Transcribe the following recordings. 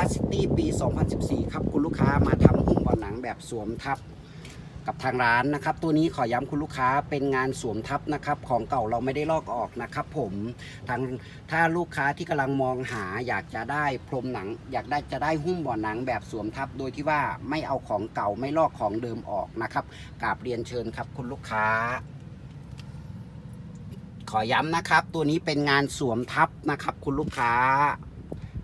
Honda City ปี 2014 ครับ คุณลูกค้ามาทำหุ้มบาะหนังแบบสวมทับกับทางร้านนะครับ ตัวนี้ขอย้ำคุณลูกค้าเป็นงานสวมทับนะครับ ของเก่าเราไม่ได้ลอกออกนะครับ ผมทางถ้าลูกค้าที่กำลังมองหาอยากจะได้พรมหนัง อยากได้จะได้หุ้มบาะหนังแบบสวมทับ โดยที่ว่าไม่เอาของเก่าไม่ลอกของเดิมออกนะครับกราบเรียนเชิญครับ คุณลูกค้า ขอย้ำนะครับ ตัวนี้เป็นงานสวมทับนะครับ คุณลูกค้า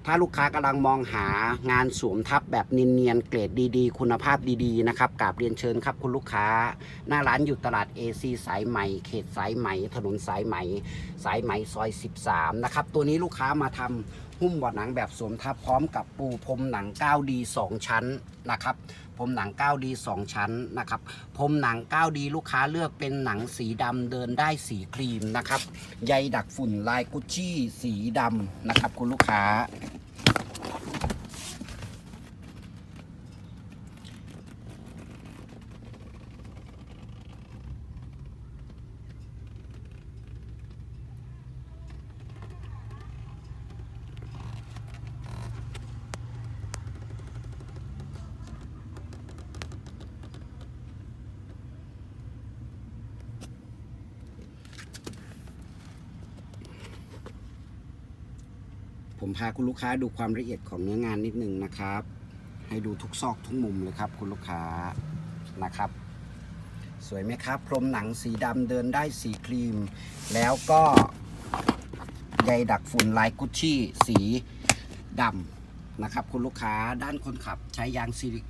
ถ้าลูกค้ากำลังมองหางานสวมทับแบบเนียนๆเกรดดีๆ คุณภาพดีๆนะครับกราบเรียนเชิญครับคุณลูกค้า หน้าร้านอยู่ตลาด AC สายไหม่ เขตสายไหม่ ถนนสายไหม่ สายไหม่ซอย 13 นะครับ ตัวนี้ลูกค้ามาทำหุ้มบาะหนังแบบสวมทับพร้อมกับปูพรมหนัง 9D 2 ชั้นนะครับพรมหนัง 9D 2 ชั้นนะครับพรมหนัง 9D ลูกค้าเลือกเป็นหนังสีดำเดินได้สีครีมนะครับใยดักฝุ่นลายกุชชี่สีดำนะครับคุณลูกค้า ผมพาคุณลูกค้าดูความละเอียดของเนื้องานนิดนึงนะครับ ให้ดูทุกซอกทุกมุมเลยครับ คุณลูกค้านะครับ สวยไหมครับพรมหนังสีดำเดินได้สีครีม แล้วก็ใยดักฝุ่นลายกุชชี่สีดำนะครับ คุณลูกค้าด้านคนขับใช้ยางซิลิ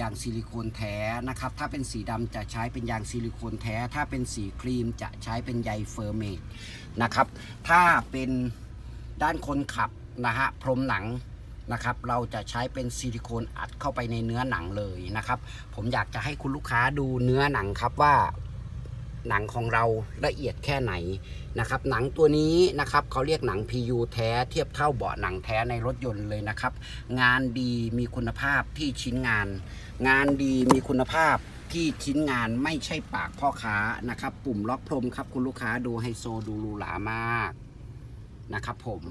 ยางซิลิโคนแท้นะครับ ถ้าเป็นสีดำจะใช้เป็นยางซิลิโคนแท้ ถ้าเป็นสีครีมจะใช้เป็นใยเฟอร์เมตนะครับ ถ้าเป็นด้านคนขับ นะฮะพรมหนังนะครับ เราจะใช้เป็นซิลิโคนอัดเข้าไปในเนื้อหนังเลยนะครับ ผมอยากจะให้คุณลูกค้าดูเนื้อหนังครับว่าหนังของเราละเอียดแค่ไหนนะครับ หนังตัวนี้นะครับเขาเรียกหนัง PU แท้เทียบเท่าเบาะหนังแท้ในรถยนต์เลยนะครับ งานดีมีคุณภาพที่ชิ้นงาน งานดีมีคุณภาพที่ชิ้นงานไม่ใช่ปากพ่อค้านะครับ ปุ่มล็อกพรมครับคุณลูกค้าดูไฮโซดูหรูหรามากนะครับผม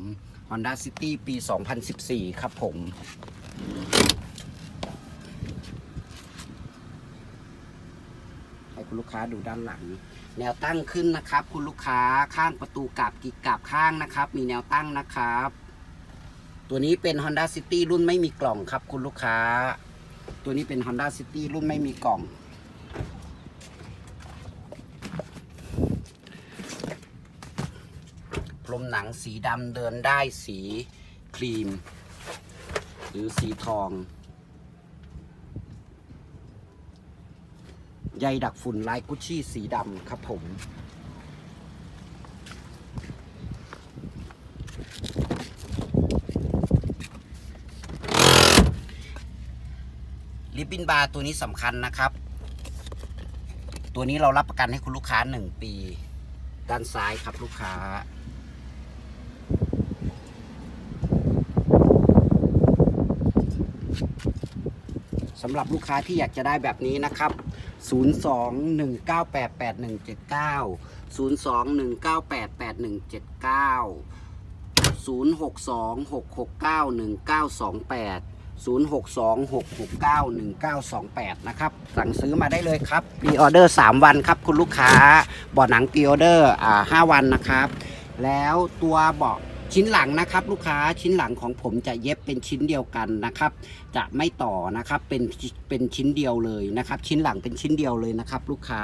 Honda City ปี 2014 ครับผม ให้คุณลูกค้าดูด้านหลัง แนวตั้งขึ้นนะครับ คุณลูกค้าข้างประตูกับกิกกลับข้างนะครับ มีแนวตั้งนะครับ ตัวนี้เป็น Honda City รุ่นไม่มีกล่องครับ คุณลูกค้า ตัวนี้เป็น Honda City รุ่นไม่มีกล่อง พรมหนังสีดำเดินได้สีครีม หรือสีทอง ใยดักฝุ่นลายกุชชี่สีดำครับผมลิปบิ้นบาร์ตัวนี้สำคัญนะครับ ตัวนี้เรารับประกันให้คุณลูกค้า 1 ปี ด้านซ้ายครับลูกค้า สำหรับลูกค้าที่อยากจะได้แบบนี้นะครับ 021988179 021988179 0626691928 0626691928 นะครับ สั่งซื้อมาได้เลยครับพรีออเดอร์ 3 วันครับ คุณลูกค้าบาะหนังพรีออเดอร์อ่า5วันนะครับ แล้วตัวเบาะ ชิ้นหลังนะครับ ลูกค้าชิ้นหลังของผมจะเย็บเป็นชิ้นเดียวกันนะครับ จะไม่ต่อนะครับเป็นเป็นชิ้นเดียวเลยนะครับ ชิ้นหลังเป็นชิ้นเดียวเลยนะครับ ลูกค้า